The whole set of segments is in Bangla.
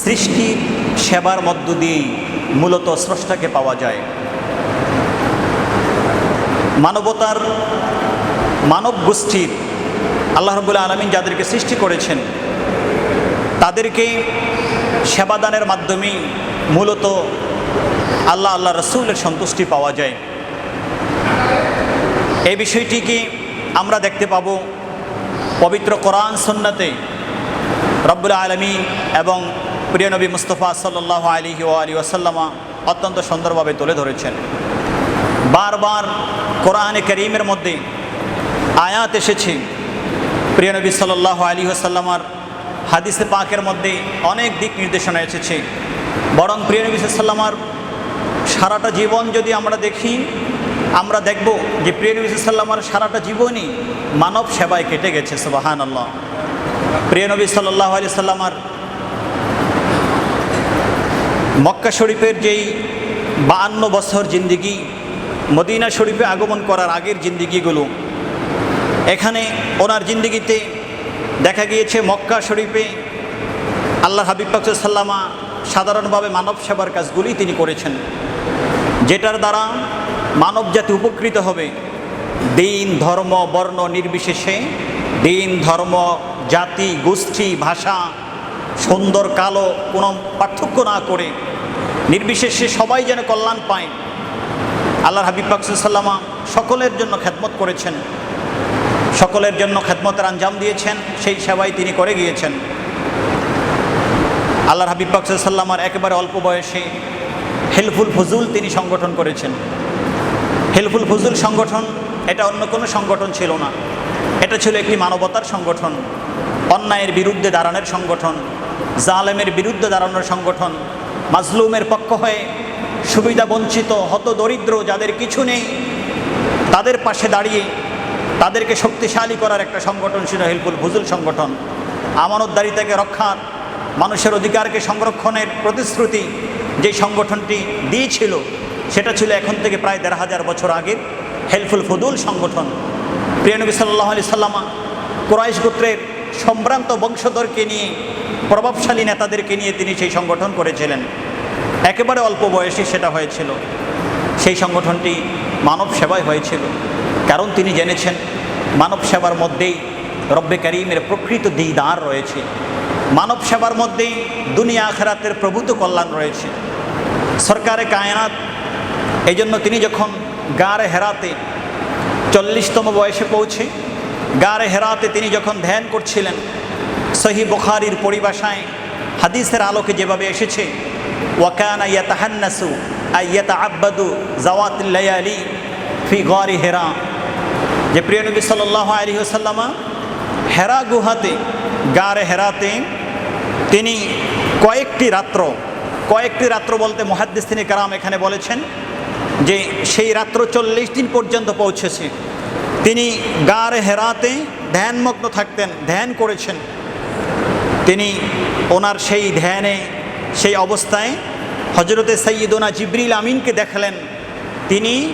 সৃষ্টির সেবার মধ্য দিয়েই মূলত স্রষ্টাকে পাওয়া যায়। মানবতার মানব গোষ্ঠীর আল্লাহ রবুল্লা আলমিন যাদেরকে সৃষ্টি করেছেন, তাদেরকে সেবাদানের মাধ্যমেই মূলত আল্লাহ আল্লাহ রসুলের সন্তুষ্টি পাওয়া যায়। এই বিষয়টিকে আমরা দেখতে পাব পবিত্র কোরআন, সন্নাতে রব্বুল আলমী এবং প্রিয় নবী মুস্তফা সাল্লাহ আলী ও আলী ওয়াসাল্লামা অত্যন্ত সুন্দরভাবে তুলে ধরেছেন। বারবার কোরআনে করিমের মধ্যে আয়াত এসেছে। প্রিয় নবী সাল্লাহ আলী ওসাল্লামার হাদিসে পাকের মধ্যে অনেক দিক নির্দেশনা এসেছে। বরং প্রিয় নবী সাল্লামার সারাটা জীবন যদি আমরা দেখি, আমরা দেখব যে প্রিয় নবী সাল্লামার সারাটা জীবনই মানব সেবায় কেটে গেছে সুবাহান আল্লাহ প্রিয় নবী সাল্লাহ সাল্লামার মক্কা শরীফের যেই বাহান্ন বছর জিন্দিগি, মদিনা শরীফে আগমন করার আগের জিন্দিগিগুলো, এখানে ওনার জিন্দিগিতে দেখা গিয়েছে মক্কা শরীফে আল্লাহ হাবিব সাল্লামা সাধারণভাবে মানব সেবার কাজগুলি তিনি করেছেন, যেটার দ্বারা মানব জাতি উপকৃত হবে। দিন, ধর্ম, বর্ণ নির্বিশেষে দিন, ধর্ম, জাতি, গোষ্ঠী, ভাষা সুন্দর কালো কোনো পার্থক্য না করে নির্বিশেষে সবাই যেন কল্যাণ পায়। আল্লাহ হাবিব সাল্লামা সকলের জন্য খ্যাতমত করেছেন। সকলের জন্য খেদমতের আঞ্জাম দিয়েছেন, সেই সেবাই তিনি করে গিয়েছেন। আল্লাহ হাবিব সাল্লামার একেবারে অল্প বয়সে হেলফুল ফজুল তিনি সংগঠন করেছেন। হেলফুল ফজুল সংগঠন এটা অন্য কোনো সংগঠন ছিল না। এটা ছিল একটি মানবতার সংগঠন, অন্যায়ের বিরুদ্ধে দাঁড়ানোর সংগঠন। জালেমের বিরুদ্ধে দাঁড়ানোর সংগঠন, মাজলুমের পক্ষ হয়ে সুবিধা বঞ্চিত, হত দরিদ্র যাদের কিছু নেই, তাদের পাশে দাঁড়িয়ে তাদেরকে শক্তিশালী করার একটা সংগঠন ছিল হেলফুল ফজুল সংগঠন। আমানতদারিতাকে রক্ষার, মানুষের অধিকারকে সংরক্ষণের প্রতিশ্রুতি যে সংগঠনটি দিয়েছিল, সেটা ছিল এখন থেকে প্রায় দেড় হাজার বছর আগের হেলফুল ফদুল সংগঠন। প্রিয়নবী সাল্লাহ আলি সাল্লামা, কোরাইশ গোত্রের সম্ভ্রান্ত বংশধরকে নিয়ে, প্রভাবশালী নেতাদেরকে নিয়ে তিনি সেই সংগঠন করেছিলেন। একেবারে অল্প বয়সে সেটা হয়েছিল। সেই সংগঠনটি মানব সেবায় হয়েছিল। কারণ তিনি জেনেছেন, মানব সেবার মধ্যেই রব্বে করিমের প্রকৃত দিদার রয়েছে। মানব সেবার মধ্যেই দুনিয়া আখেরাতের প্রভূত কল্যাণ রয়েছে। সরকারে কায়নাত এই জন্য তিনি যখন গাড়ে হেরাতে চল্লিশতম বয়সে পৌঁছে গাড়ে হেরাতে তিনি যখন ধ্যান করছিলেন, সহি বখারির পরিভাষায় হাদিসের আলোকে যেভাবে এসেছে, ওয়াকানা ইয়াতাহান্নাসু আইয়াতা আব্বাদু জাওয়াতিল্লায়ালি ফি গরি হেরা। যে প্রিয় নবী সাল্লাহ আলী সাল্লামা হেরা গুহাতে গাড়ে হেরাতে তিনি কয়েকটি রাত্র কয়েকটি রাত্র বলতে মহাদ্দিস্তিনী কারাম এখানে বলেছেন যে সেই রাত্র চল্লিশ দিন পর্যন্ত পৌঁছেছে। তিনি গাড়ে হেরাতে ধ্যানমগ্ন থাকতেন, ধ্যান করেছেন। তিনি ওনার সেই ধ্যানে, সেই অবস্থায় হজরতে সৈয়দোনা জিবরিল আমিনকে দেখলেন। তিনি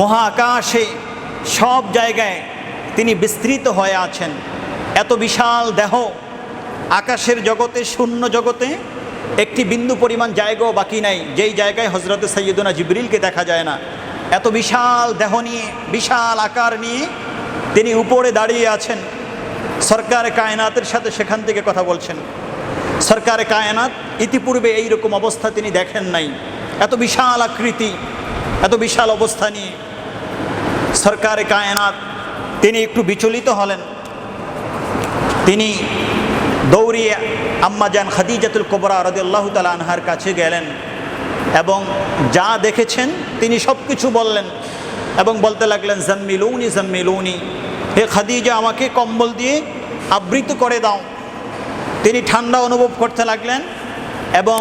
মহাকাশে সব জায়গায় তিনি বিস্তৃত হয়ে আছেন। এত বিশাল দেহ, আকাশের জগতে, শূন্য জগতে একটি বিন্দু পরিমাণ জায়গাও বাকি নাই, যেই জায়গায় হজরত সৈয়দুনা জিবরিলকে দেখা যায় না। এত বিশাল দেহ নিয়ে, বিশাল আকার নিয়ে তিনি উপরে দাঁড়িয়ে আছেন। সরকার কায়নাতের সাথে সেখান থেকে কথা বলছেন। সরকার কায়নাত ইতিপূর্বে এই রকম অবস্থা তিনি দেখেন নাই। এত বিশাল আকৃতি, এত বিশাল অবস্থা নিয়ে সরকারে কায়নাত তিনি একটু বিচলিত হলেন। তিনি দৌড়িয়ে আম্মাজান খাদিজাতুল কোবরা রদিয়াল্লাহ তালা আনহার কাছে গেলেন। এবং যা দেখেছেন তিনি সব কিছু বললেন এবং বলতে লাগলেন, জম্মিলুনি জম্মিলুনি, হে খাদিজা, আমাকে কম্বল দিয়ে আবৃত করে দাও। তিনি ঠান্ডা অনুভব করতে লাগলেন এবং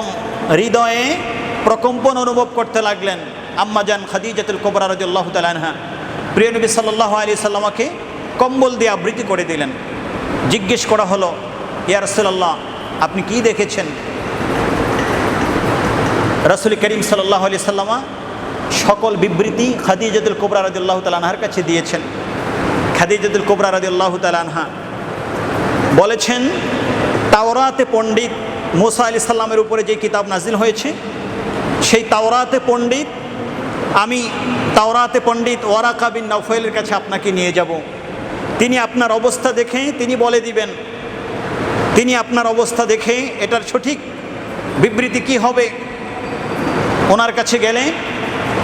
হৃদয়ে প্রকম্পন অনুভব করতে লাগলেন। আম্মাজান খাদিজাতুল কোবরা রদিয়াল্লাহ তালা আনহা, প্রিয় নবী সাল্লাহ আলি সাল্লামাকে কম্বল দিয়ে আবৃত্তি করে দিলেন। জিজ্ঞেস করা হলো, ইয়া রসুল্লাহ আপনি কি দেখেছেন? রসুল করিম সাল্লাহ আলি সাল্লামা সকল বিবৃতি খাদিজাতুল কোবরা রদুল্লাহ তালানহার কাছে দিয়েছেন। খাদিজাতুল কোবরা রদুল্লাহ তালানহা বলেছেন, তাওরাতে পণ্ডিত মোসা আলি সাল্লামের উপরে যে কিতাব নাজিল হয়েছে, সেই তাওরাতে পণ্ডিত আমি তাওরাতে পণ্ডিত ওয়ারাকা বিন নফেলের কাছে আপনাকে নিয়ে যাব। তিনি আপনার অবস্থা দেখে তিনি বলে দিবেন, তিনি আপনার অবস্থা দেখে এটার সঠিক বিবৃতি কি হবে? ওনার কাছে গেলে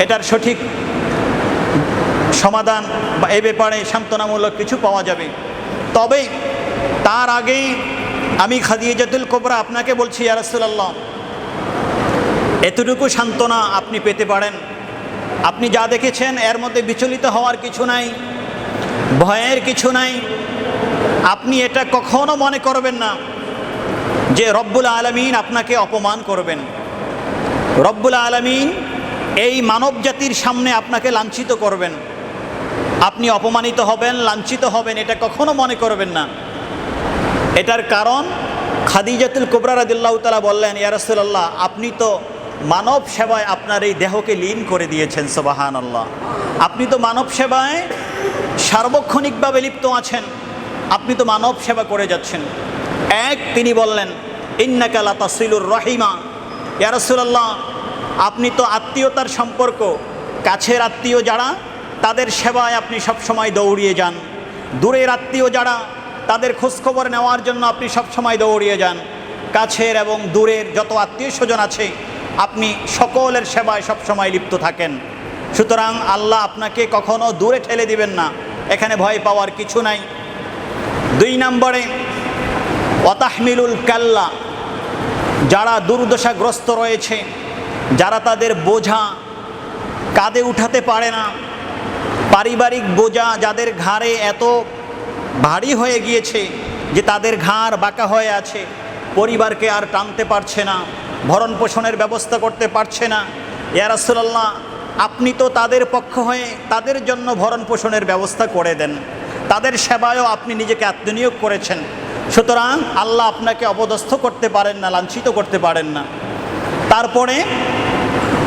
এটার সঠিক সমাধান বা এ ব্যাপারে সান্ত্বনামূলক কিছু পাওয়া যাবে। তবে তার আগেই আমি খাদিজাতুল কোবরা আপনাকে বলছি ইয়ারসুল্লাহ এতটুকু সান্ত্বনা আপনি পেতে পারেন। আপনি যা দেখেছেন, এর মধ্যে বিচলিত হওয়ার কিছু নাই, ভয়ের কিছু নাই। আপনি এটা কখনো মনে করবেন না যে রব্বুল আলমিন আপনাকে অপমান করবেন। রব্বুল আলমিন এই মানব জাতির সামনে আপনাকে লাঞ্ছিত করবেন। আপনি অপমানিত হবেন, লাঞ্ছিত হবেন, এটা কখনো মনে করবেন না। এটার কারণ খাদিজাতুল কুবরা রাদিল্লাহ তালা বললেন ইয়ারসুল্লাহ আপনি তো মানব সেবায় আপনার এই দেহকে লীন করে দিয়েছেন সোবাহান আল্লাহ আপনি তো মানব সেবায় সার্বক্ষণিকভাবে লিপ্ত আছেন। আপনি তো মানব সেবা করে যাচ্ছেন। এক তিনি বললেন ইন্নাকালা তাসিলুর রহিমা। ইয়ারসুল্লাহ আপনি তো আত্মীয়তার সম্পর্ক, কাছের আত্মীয় যারা, তাদের সেবায় আপনি সবসময় দৌড়িয়ে যান। দূরের আত্মীয় যারা, তাদের খোঁজখবর নেওয়ার জন্য আপনি সবসময় দৌড়িয়ে যান। কাছের এবং দূরের যত আত্মীয় স্বজন আছে, আপনি সকলের সেবায় সবসময় লিপ্ত থাকেন। সুতরাং আল্লাহ আপনাকে কখনো দূরে ঠেলে দিবেন না, এখানে ভয় পাওয়ার কিছু নাই। দুই নম্বরে অতাহমিলুল কাল্লা যারা দুর্দশাগ্রস্ত রয়েছে, যারা তাদের বোঝা কাঁধে উঠাতে পারে না, পারিবারিক বোঝা যাদের ঘাড়ে এত ভারী হয়ে গিয়েছে যে তাদের ঘাড় বাঁকা হয়ে আছে, পরিবারকে আর টানতে পারছে না, ভরণ পোষণের ব্যবস্থা করতে পারছে না। ইয়ারাসুল্লাহ আপনি তো তাদের পক্ষ হয়ে তাদের জন্য ভরণ পোষণের ব্যবস্থা করে দেন। তাদের সেবায়ও আপনি নিজেকে আত্মনিয়োগ করেছেন। সুতরাং আল্লাহ আপনাকে অপদস্থ করতে পারেন না, লাঞ্ছিত করতে পারেন না। তারপরে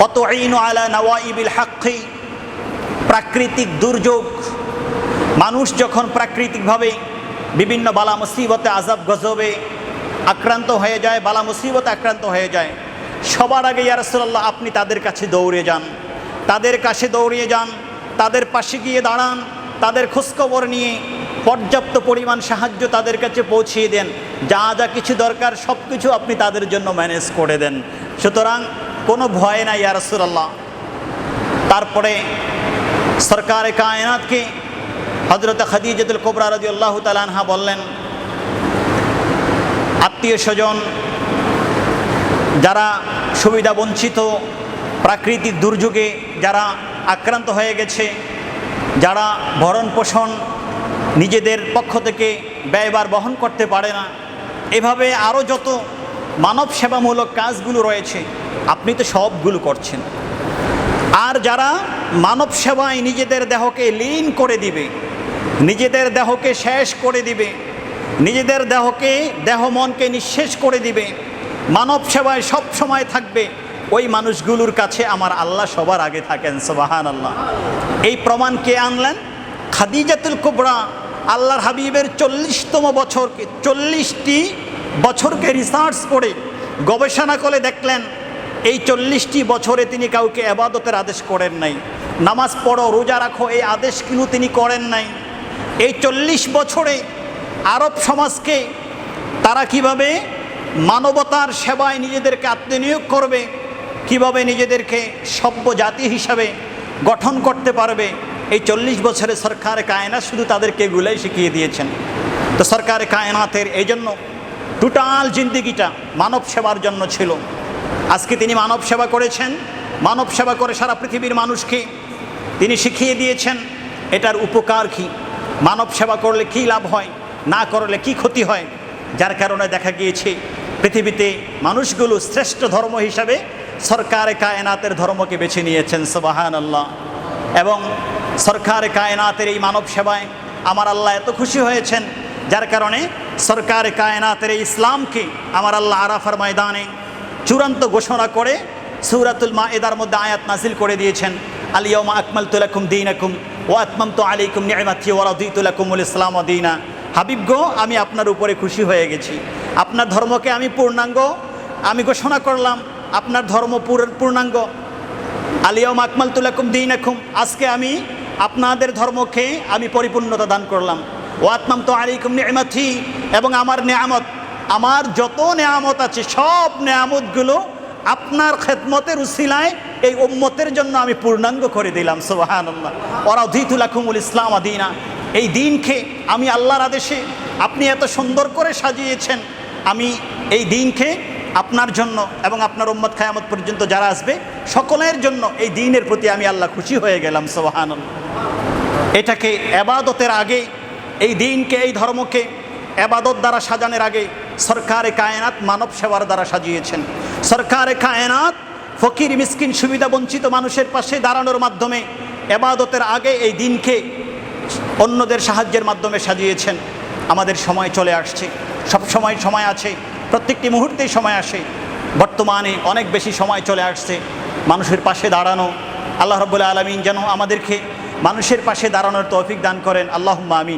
অত আইন আলা নওয়াইবিল হাক্কি প্রাকৃতিক দুর্যোগ। মানুষ যখন প্রাকৃতিকভাবে বিভিন্ন বালা মুসিবতে আজাব গজবে আক্রান্ত হয়ে যায়, বালা মুসিবতে আক্রান্ত হয়ে যায়, সবার আগে ইয়ারসোল্লাহ আপনি তাদের কাছে দৌড়ে যান। তাদের কাছে দৌড়িয়ে যান, তাদের পাশে গিয়ে দাঁড়ান। তাদের খোঁজখবর নিয়ে পর্যাপ্ত পরিমাণ সাহায্য তাদের কাছে পৌঁছিয়ে দেন। যা যা কিছু দরকার সব কিছু আপনি তাদের জন্য ম্যানেজ করে দেন। সুতরাং কোনো ভয় নাই ইয়ারসুল্লাহ তারপরে সরকারে কায়নাতকে হজরত খাদিজতুল কোবরা রাজি আল্লাহ তালানহা বললেন, আত্মীয় স্বজন যারা সুবিধা বঞ্চিত, প্রাকৃতিক দুর্যোগে যারা আক্রান্ত হয়ে গেছে যারা ভরণ পোষণ নিজেদের পক্ষ থেকে ব্যয়বার বহন করতে পারে না, এভাবে আরও যত মানব সেবামূলক কাজগুলো রয়েছে, আপনি তো সবগুলো করছেন। আর যারা মানব সেবায় নিজেদের দেহকে লীন করে দিবে, নিজেদের দেহকে শেষ করে দিবে, নিজেদের দেহকে, দেহ মনকে নিঃশেষ করে দিবে, মানব সেবায় সব সময় থাকবে ওই মানুষগুলোর কাছে আমার আল্লাহ সবার আগে থাকেন সোবাহান আল্লাহ এই প্রমাণ কে আনলেন? খাদিজাতুল কুবরা, আল্লাহর হাবিবের চল্লিশতম বছরকে, চল্লিশটি বছরকে রিসার্চ করে গবেষণা করে দেখলেন, এই চল্লিশটি বছরে তিনি কাউকে আবাদতের আদেশ করেন নাই। নামাজ পড়ো, রোজা রাখো, এই আদেশ কিন্তু তিনি করেন নাই। এই চল্লিশ বছরে আরব সমাজকে তারা কীভাবে মানবতার সেবায় নিজেদেরকে আত্মনিয়োগ করবে কীভাবে নিজেদেরকে সভ্য জাতি হিসাবে গঠন করতে পারবে? এই চল্লিশ বছরে সরকার কায়নাত শুধু তাদেরকে এগুলাই শিখিয়ে দিয়েছেন। তো সরকার কায়নাতের এই জন্য টোটাল জিন্দিগিটা মানব সেবার জন্য ছিল। আজকে তিনি মানব সেবা করেছেন। মানব সেবা করে সারা পৃথিবীর মানুষকে তিনি শিখিয়ে দিয়েছেন, এটার উপকার কি? মানব সেবা করলে কি লাভ হয়? না করলে কি ক্ষতি হয়? যার কারণে দেখা গিয়েছে, পৃথিবীতে মানুষগুলো শ্রেষ্ঠ ধর্ম হিসাবে সরকার কায়নাতের ধর্মকে বেছে নিয়েছেন সবাহান আল্লাহ এবং সরকার কায়নাতের এই মানব সেবায় আমার আল্লাহ এত খুশি হয়েছেন, যার কারণে সরকার কায়নাতের এই ইসলামকে আমার আল্লাহ আরাফার ময়দানে চূড়ান্ত ঘোষণা করে সৌরাতুল মা এদার মধ্যে আয়াত নাসিল করে দিয়েছেন আলিয়মা আকমাল তুলাকুম দিন আকুম ও আতমাম তো আলিকুম নিয়মাতি ওরাদিতুলাকুমুল ইসলাম দিনা। হাবিব গো, আমি আপনার উপরে খুশি হয়ে গেছি। আপনার ধর্মকে আমি পূর্ণাঙ্গ, আমি ঘোষণা করলাম আপনার ধর্ম পূর্ণাঙ্গ। আলিয়াম আকমাল তুলাকুম দিন একুম আজকে আমি আপনাদের ধর্মকে আমি পরিপূর্ণতা দান করলাম। ও আত্মাম তো আলিকুম নিয়ামতি এবং আমার নেয়ামত, আমার যত নেয়ামত আছে, সব নেয়ামতগুলো আপনার খেদমতের উসিলায় এই উম্মতের জন্য আমি পূর্ণাঙ্গ করে দিলাম। সোহানুল্লাহ ওরা অধিতুলাকুমুল ইসলাম আদিনা এই দিনকে আমি আল্লাহর আদেশে আপনি এত সুন্দর করে সাজিয়েছেন। আমি এই দিনকে আপনার জন্য এবং আপনার উম্মত খায়ামত পর্যন্ত যারা আসবে, সকলের জন্য এই দিনের প্রতি আমি আল্লাহ খুশি হয়ে গেলাম সোহান এটাকে এবাদতের আগে, এই দিনকে, এই ধর্মকে এবাদত দ্বারা সাজানোর আগে সরকারে কায়নাত মানব সেবার দ্বারা সাজিয়েছেন। সরকারে কায়নাত ফকির, মিসকিন, সুবিধা বঞ্চিত মানুষের পাশে দাঁড়ানোর মাধ্যমে এবাদতের আগে এই দিনকে অন্যদের সাহায্যের মাধ্যমে সাজিয়েছেন। আমাদের সময় চলে আসছে। সব সময় সময় আছে। প্রত্যেকটি মুহূর্তেই সময় আসে। বর্তমানে অনেক বেশি সময় চলে আসছে। মানুষের পাশে দাঁড়ানো। আল্লাহ রবুল্লা আলমিন যেন আমাদেরকে মানুষের পাশে দাঁড়ানোর তৌফিক দান করেন। আল্লাহ আমিন।